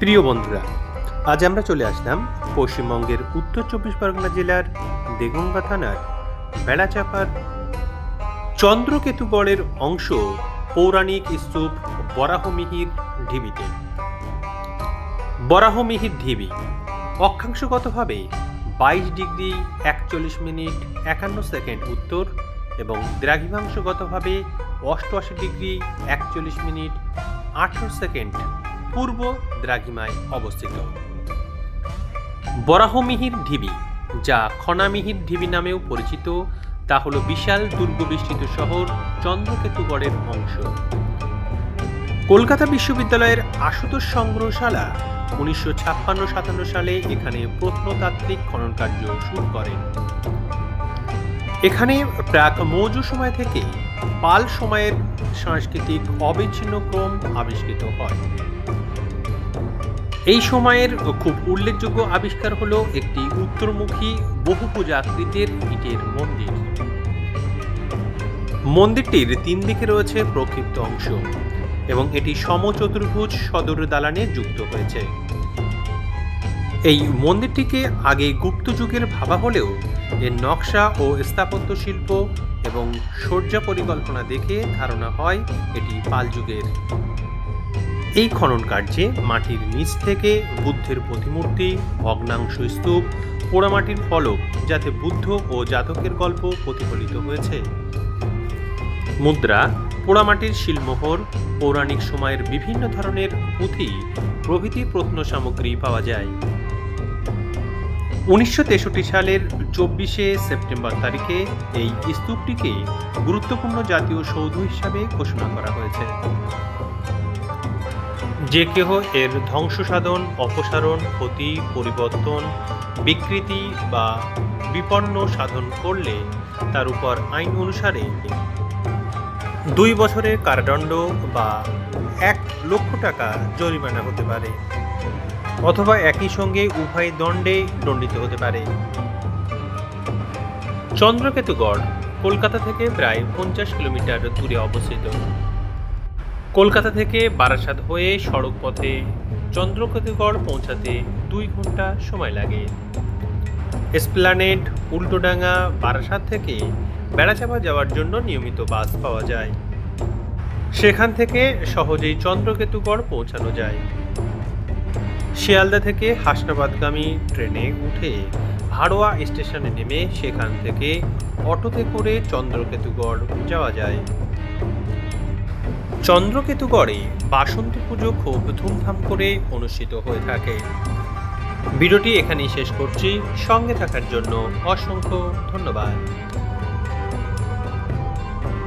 প্রিয় বন্ধুরা, আজ আমরা চলে আসলাম পশ্চিমবঙ্গের উত্তর চব্বিশ পরগনা জেলার দেগঙ্গা থানার বেড়াচাপার চন্দ্রকেতুগড়ের অংশ পৌরাণিক স্তূপ বরাহমিহির ঢিবিতে। বরাহমিহির ঢিবি অক্ষাংশগতভাবে বাইশ ডিগ্রি একচল্লিশ মিনিট একান্ন সেকেন্ড উত্তর এবং দ্রাঘিমাংশগতভাবে অষ্টআশি ডিগ্রি একচল্লিশ মিনিট আঠারো সেকেন্ড পূর্ব দ্রাঘিমায় অবস্থিত। বরাহমিহির ঢিবি, যা খনামিহির ঢিবি নামেও পরিচিত, তা হল বিশাল দুর্গবেষ্টিত শহর চন্দ্রকেতুগড়ের অংশ। কলকাতা বিশ্ববিদ্যালয়ের আশুতোষ সংগ্রহশালা উনিশশো ছাপ্পান্ন সাতান্ন সালে এখানে প্রত্নতাত্ত্বিক খনন কার্য শুরু করেন এখানে প্রাক মৌর্য সময় থেকে পাল সময়ের সাংস্কৃতিক অবিচ্ছিন্ন ক্রম আবিষ্কৃত হয়। এই সময়ের খুব উল্লেখযোগ্য আবিষ্কার হলো একটি উত্তরমুখী বহুভুজ আকৃতির ইটের মন্দির। মন্দিরটির তিন দিকে রয়েছে প্রক্ষিপ্ত অংশ এবং এটি সমচতুর্ভুজ সদর দালানে যুক্ত হয়েছে। এই মন্দিরটিকে আগে গুপ্ত যুগের ভাবা হলেও এর নকশা ও স্থাপত্য শিল্প এবং সজ্জা পরিকল্পনা দেখে ধারণা হয় এটি পাল যুগের। এই খনন কার্যে মাটির নিচ থেকে বুদ্ধের প্রতিমূর্তি, ভগ্নাংশ স্তূপ, পোড়ামাটির ফলক যাতে বুদ্ধ ও জাতকের গল্প প্রতিফলিত হয়েছে। মুদ্রা, পোড়ামাটির শিলমোহর, পৌরাণিক সময়ের বিভিন্ন ধরনের পুঁথি প্রভৃতি প্রত্ন সামগ্রী পাওয়া যায়। উনিশশো তেষট্টি সালের চব্বিশে সেপ্টেম্বর তারিখে এই স্তূপটিকে গুরুত্বপূর্ণ জাতীয় সৌধ হিসাবে ঘোষণা করা হয়েছে। যে কেহ এর ধ্বংস সাধন অপসারণ, ক্ষতি, পরিবর্তন, বিকৃতি বা বিপন্ন সাধন করলে তার উপর আইন অনুসারে দুই বছরের কারাদণ্ড বা এক লক্ষ টাকা জরিমানা হতে পারে অথবা একই সঙ্গে উভয় দণ্ডে দণ্ডিত হতে পারে। চন্দ্রকেতুগড়, কলকাতা থেকে প্রায় পঞ্চাশ কিলোমিটার দূরে অবস্থিত। কলকাতা থেকে বারাসাত হয়ে সড়ক পথে চন্দ্রকেতুগড় পৌঁছাতে দুই ঘণ্টা সময় লাগে। এসপ্লানেড উল্টোডাঙ্গা, বারাসাত থেকে বেড়াচাপা যাওয়ার জন্য নিয়মিত বাস পাওয়া যায়। সেখান থেকে সহজেই চন্দ্রকেতুগড় পৌঁছানো যায়। শিয়ালদা থেকে হাসনাবাদগামী ট্রেনে উঠে হাড়োয়া স্টেশনে নেমে সেখান থেকে অটোতে করে চন্দ্রকেতুগড় যাওয়া যায়। চন্দ্রকেতুগড়ে বাসন্তী পুজো খুব ধুমধাম করে অনুষ্ঠিত হয়ে থাকে। ভিডিওটি এখানেই শেষ করছি। সঙ্গে থাকার জন্য অসংখ্য ধন্যবাদ।